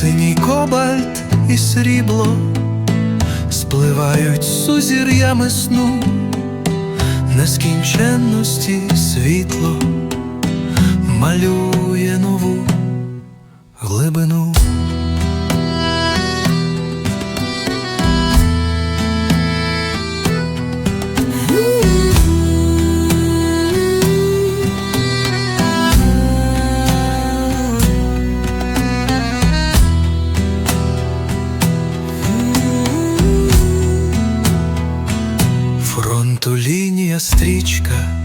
синій кобальт і срібло спливають сузір'ями сну, нескінченності світло малює нову глибину. Фронту лінія стрічка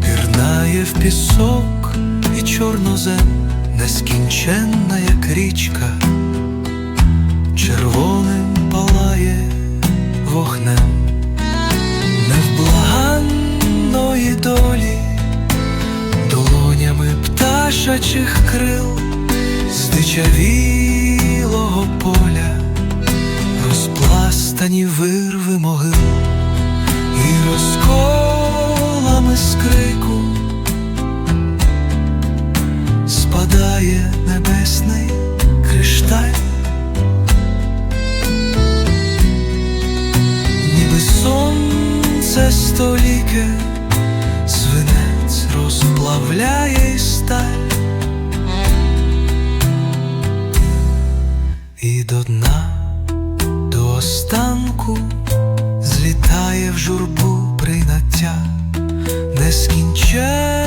пірнає в пісок і чорнозем, нескінченна, як річка, червоним палає вогнем. Невблаганної долі, долонями пташачих крил, здичавілого поля, розпластані вирви могил небесний кришталь, ніби сонце століке, свинець розплавляє сталь і до дна, до останку злітає в журбу прийняття нескінченне.